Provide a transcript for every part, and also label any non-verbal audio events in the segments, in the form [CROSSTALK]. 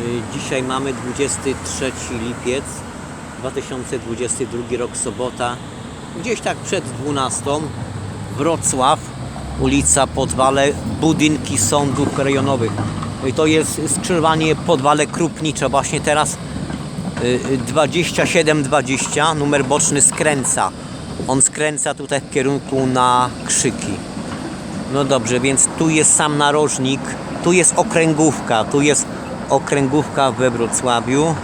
Y, Dzisiaj mamy 23 lipiec 2022 rok, sobota. Gdzieś tak przed 12 Wrocław, ulica Podwale, budynki sądów rejonowych. I to jest skrzyżowanie Podwale Krupnicze. Właśnie teraz y, y, 2720, numer boczny skręca. On skręca tutaj w kierunku na Krzyki. No dobrze, więc tu jest sam narożnik, tu jest okręgówka, tu jest okręgówka we Wrocławiu.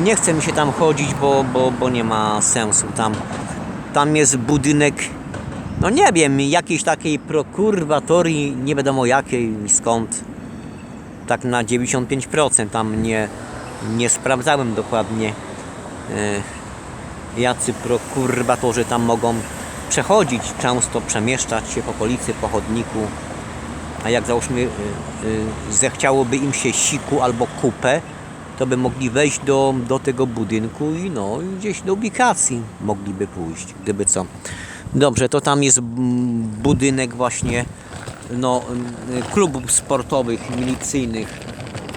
Nie chce mi się tam chodzić, bo, bo, bo nie ma sensu. Tam, tam jest budynek, no nie wiem, jakiejś takiej prokuratorii, nie wiadomo jakiej, skąd. Tak na 95% tam nie, nie sprawdzałem dokładnie. e, jacy prokuratorzy tam mogą przechodzić, często przemieszczać się po okolicy, po chodniku. A jak załóżmy y, y, zechciałoby im się siku albo kupę, to by mogli wejść do, do tego budynku i no gdzieś do ubikacji mogliby pójść, gdyby co. Dobrze, to tam jest mm, budynek właśnie no, y, klubów sportowych, milicyjnych,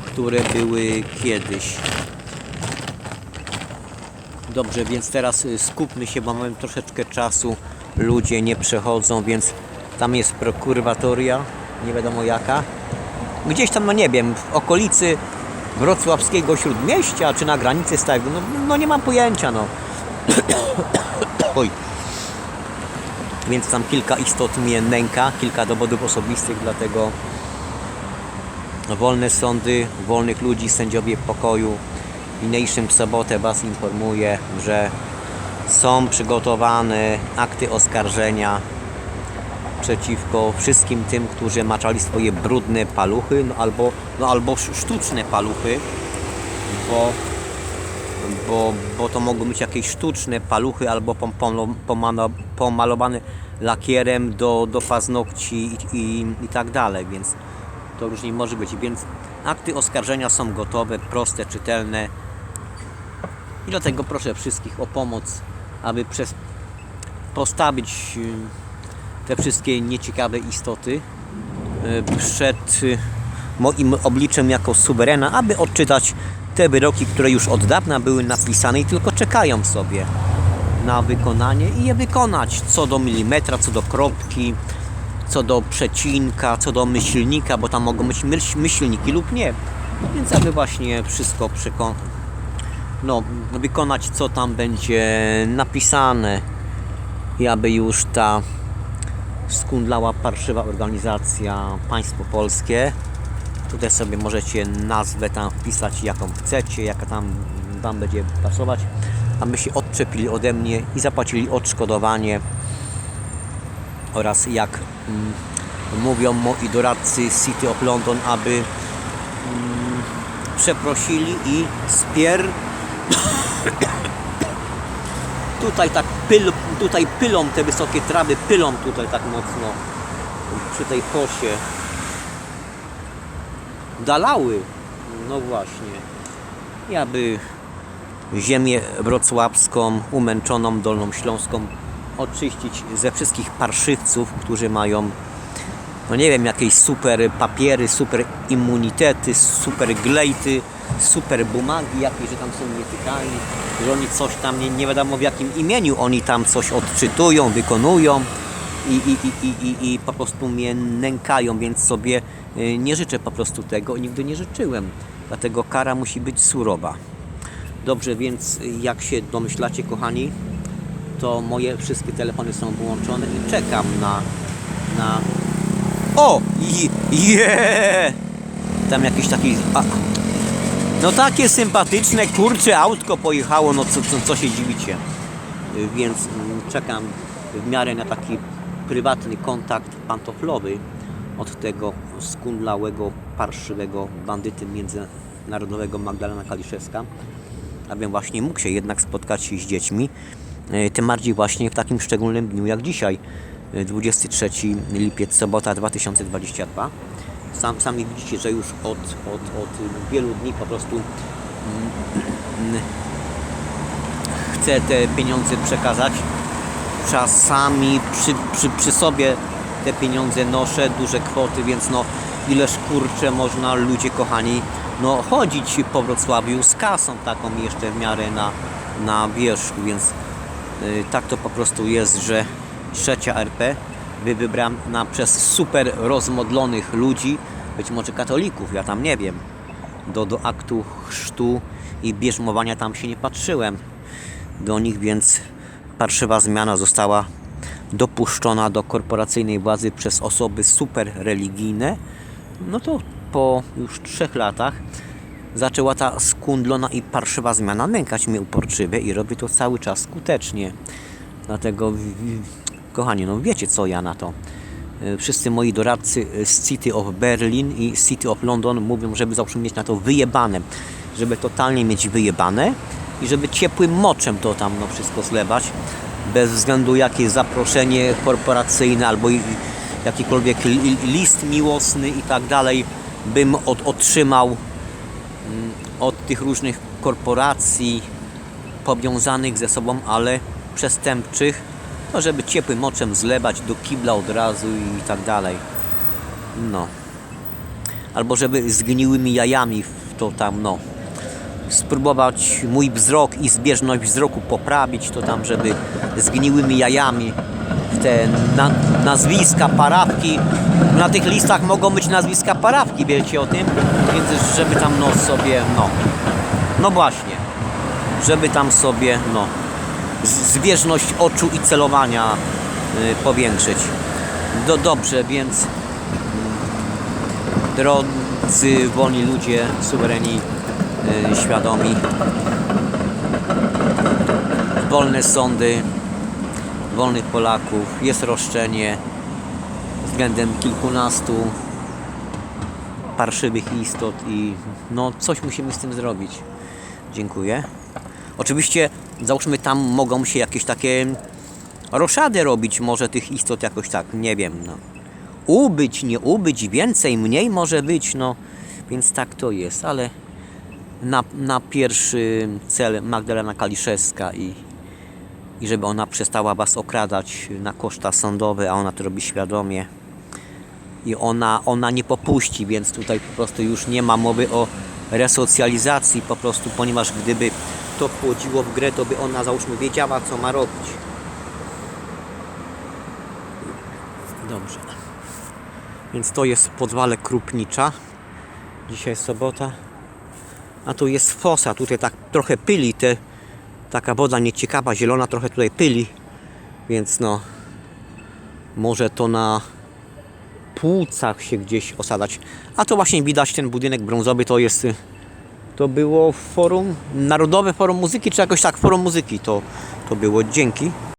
które były kiedyś. Dobrze, więc teraz y, skupmy się, bo mamy troszeczkę czasu. Ludzie nie przechodzą, więc tam jest prokuratoria, nie wiadomo jaka. Gdzieś tam, no nie wiem, w okolicy wrocławskiego śródmieścia, czy na granicy stałego, no, no nie mam pojęcia, no. [COUGHS] Oj. Więc tam kilka istot mnie nęka, kilka dowodów osobistych, dlatego wolne sądy, wolnych ludzi, sędziowie pokoju. Niniejszym sobotę Was informuję, że są przygotowane akty oskarżenia przeciwko wszystkim tym, którzy maczali swoje brudne paluchy no albo, no albo sz- sztuczne paluchy, bo, bo, bo to mogą być jakieś sztuczne paluchy albo pom, pom, pomano- pomalowane lakierem do, do paznokci i, i, i tak dalej, więc to różnie może być. Więc akty oskarżenia są gotowe, proste, czytelne. I dlatego proszę wszystkich o pomoc, aby przez postawić y, te wszystkie nieciekawe istoty y, przed y, moim obliczem jako suwerena, aby odczytać te wyroki, które już od dawna były napisane i tylko czekają sobie na wykonanie i je wykonać co do milimetra, co do kropki, co do przecinka, co do myślnika, bo tam mogą być myśl, myślniki lub nie. Więc aby właśnie wszystko przekon- no, wykonać co tam będzie napisane i aby już ta skundlała parszywa organizacja Państwo Polskie. Tutaj sobie możecie nazwę tam wpisać jaką chcecie, jaka tam Wam będzie pasować. Aby się odczepili ode mnie i zapłacili odszkodowanie. Oraz jak mm, mówią moi doradcy City of London, aby mm, przeprosili i spier [COUGHS] tutaj tak pyl, tutaj pylą te wysokie trawy, pylą tutaj tak mocno przy tej kosie dalały. No właśnie. I aby ziemię wrocławską, umęczoną Dolną Śląską oczyścić ze wszystkich parszywców, którzy mają no nie wiem, jakieś super papiery, super immunitety, super glejty, super bumagi jakieś, że tam są nietykalni, że oni coś tam, nie, nie wiadomo w jakim imieniu oni tam coś odczytują, wykonują i, i, i, i, i, i po prostu mnie nękają, więc sobie y, nie życzę po prostu tego, nigdy nie życzyłem. Dlatego kara musi być surowa. Dobrze, więc jak się domyślacie, kochani, to moje wszystkie telefony są wyłączone i czekam na. na... O! Je! je! Tam jakiś taki. A, no takie sympatyczne, kurcze autko pojechało, no co, co, co się dziwicie. Y, Więc mm, czekam w miarę na taki prywatny kontakt pantoflowy od tego skundlałego, parszywego bandyty międzynarodowego Magdalena Kaliszewska abym właśnie mógł się jednak spotkać z dziećmi, e, tym bardziej właśnie w takim szczególnym dniu jak dzisiaj, e, 23 lipiec, sobota 2022. Sam, sami widzicie, że już od, od, od wielu dni po prostu mm, [CLEARS THROAT] chcę te pieniądze przekazać. Czasami przy, przy, przy sobie te pieniądze noszę, duże kwoty, więc no ileż kurczę można ludzie kochani no chodzić po Wrocławiu z kasą taką jeszcze w miarę na, na wierzchu, więc y, tak to po prostu jest, że trzecia RP wybrana przez super rozmodlonych ludzi, być może katolików, ja tam nie wiem. Do, do aktu chrztu i bierzmowania tam się nie patrzyłem do nich, więc parszywa zmiana została dopuszczona do korporacyjnej władzy przez osoby super religijne, no to po już trzech latach zaczęła ta skundlona i parszywa zmiana nękać mnie uporczywie i robi to cały czas skutecznie. Dlatego, kochani, no wiecie co ja na to. Y, Wszyscy moi doradcy z City of Berlin i City of London mówią, żeby zawsze mieć na to wyjebane, żeby totalnie mieć wyjebane i żeby ciepłym moczem to tam no, wszystko zlewać, bez względu jakie zaproszenie korporacyjne albo jakikolwiek li- list miłosny i tak dalej bym od, otrzymał mm, od tych różnych korporacji powiązanych ze sobą, ale przestępczych, no żeby ciepłym moczem zlewać do kibla od razu i tak dalej. No. Albo żeby zgniłymi jajami to tam, no. Spróbować mój wzrok i zbieżność wzroku poprawić, to tam, żeby zgniłymi jajami w te na, nazwiska, parafki. Na tych listach mogą być nazwiska parafki, wiecie o tym? Więc żeby tam no sobie, no. No właśnie żeby tam sobie no, zbieżność oczu i celowania y, powiększyć. Do, dobrze, więc mm, drodzy wolni ludzie, suwereni, y, świadomi, wolne sądy, wolnych Polaków, jest roszczenie względem kilkunastu parszywych istot i no coś musimy z tym zrobić. Dziękuję. Oczywiście, załóżmy, tam mogą się jakieś takie roszady robić, może tych istot jakoś tak, nie wiem, no. Ubyć, nie ubyć, więcej, mniej może być, no. Więc tak to jest, ale na, na pierwszy cel Magdalena Kaliszewska i, i żeby ona przestała Was okradać na koszta sądowe, a ona to robi świadomie i ona, ona nie popuści, więc tutaj po prostu już nie ma mowy o resocjalizacji po prostu, ponieważ gdyby to wchodziło w grę, to by ona załóżmy wiedziała co ma robić. Dobrze. Więc to jest podwale Krupnicza. Dzisiaj jest sobota. A tu jest fosa, tutaj tak trochę pyli, te, taka woda nieciekawa, zielona, trochę tutaj pyli. Więc no, może to na płucach się gdzieś osadać. A to właśnie widać ten budynek brązowy, to jest y, to było forum, Narodowe Forum Muzyki, czy jakoś tak, Forum Muzyki to, to było. Dzięki.